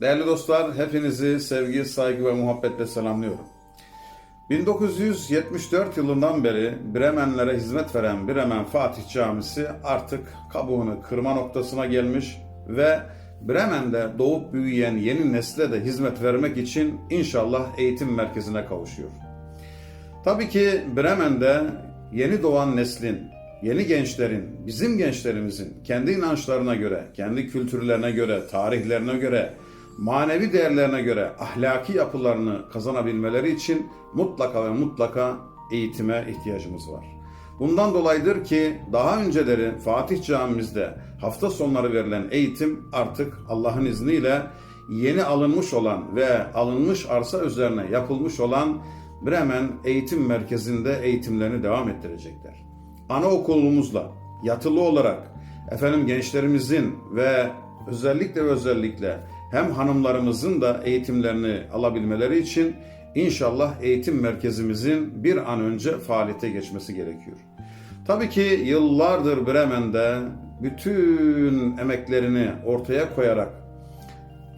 Değerli dostlar, hepinizi sevgi, saygı ve muhabbetle selamlıyorum. 1974 yılından beri Bremenlere hizmet veren Bremen Fatih Camisi artık kabuğunu kırma noktasına gelmiş ve Bremen'de doğup büyüyen yeni nesle de hizmet vermek için inşallah eğitim merkezine kavuşuyor. Tabii ki Bremen'de yeni doğan neslin, yeni gençlerin, bizim gençlerimizin kendi inançlarına göre, kendi kültürlerine göre, tarihlerine göre, manevi değerlerine göre ahlaki yapılarını kazanabilmeleri için mutlaka ve mutlaka eğitime ihtiyacımız var. Bundan dolayıdır ki daha önceleri Fatih Camimizde hafta sonları verilen eğitim artık Allah'ın izniyle yeni alınmış olan ve alınmış arsa üzerine yapılmış olan Bremen Eğitim Merkezi'nde eğitimlerini devam ettirecekler. Anaokulumuzla yatılı olarak efendim gençlerimizin ve özellikle ve özellikle hem hanımlarımızın da eğitimlerini alabilmeleri için inşallah eğitim merkezimizin bir an önce faaliyete geçmesi gerekiyor. Tabii ki yıllardır Bremen'de bütün emeklerini ortaya koyarak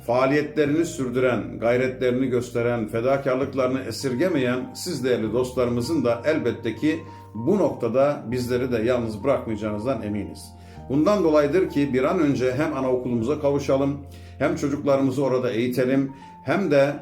faaliyetlerini sürdüren, gayretlerini gösteren, fedakarlıklarını esirgemeyen siz değerli dostlarımızın da elbette ki bu noktada bizleri de yalnız bırakmayacağınızdan eminiz. Bundan dolayıdır ki bir an önce hem anaokulumuza kavuşalım, hem çocuklarımızı orada eğitelim, hem de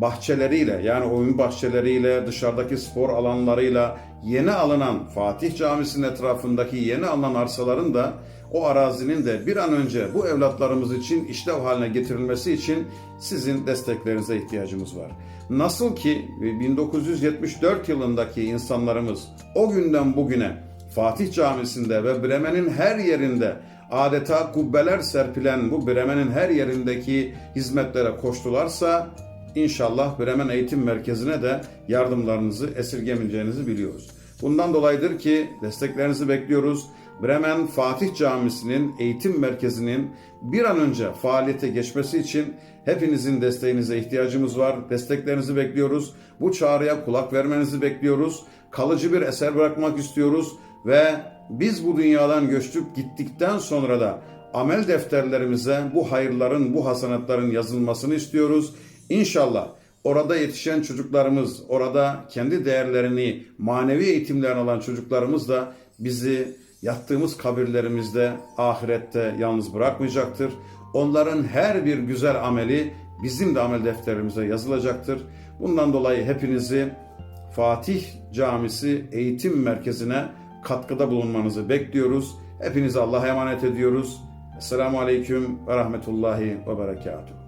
bahçeleriyle yani oyun bahçeleriyle, dışarıdaki spor alanlarıyla yeni alınan Fatih Camisi'nin etrafındaki yeni alınan arsaların da o arazinin de bir an önce bu evlatlarımız için işlev haline getirilmesi için sizin desteklerinize ihtiyacımız var. Nasıl ki 1974 yılındaki insanlarımız o günden bugüne Fatih Camisi'nde ve Bremen'in her yerinde adeta kubbeler serpilen bu Bremen'in her yerindeki hizmetlere koştularsa İnşallah Bremen Eğitim Merkezi'ne de yardımlarınızı esirgemeyeceğinizi biliyoruz. Bundan dolayıdır ki desteklerinizi bekliyoruz. Bremen Fatih Camisi'nin eğitim merkezinin bir an önce faaliyete geçmesi için hepinizin desteğinize ihtiyacımız var. Desteklerinizi bekliyoruz. Bu çağrıya kulak vermenizi bekliyoruz. Kalıcı bir eser bırakmak istiyoruz ve biz bu dünyadan göçtük gittikten sonra da amel defterlerimize bu hayırların, bu hasanatların yazılmasını istiyoruz. İnşallah orada yetişen çocuklarımız, orada kendi değerlerini, manevi eğitimlerini alan çocuklarımız da bizi yattığımız kabirlerimizde, ahirette yalnız bırakmayacaktır. Onların her bir güzel ameli bizim de amel defterimize yazılacaktır. Bundan dolayı hepinizi Fatih Camisi Eğitim Merkezi'ne katkıda bulunmanızı bekliyoruz. Hepinizi Allah'a emanet ediyoruz. Esselamu Aleyküm ve Rahmetullahi ve Berekatuhu.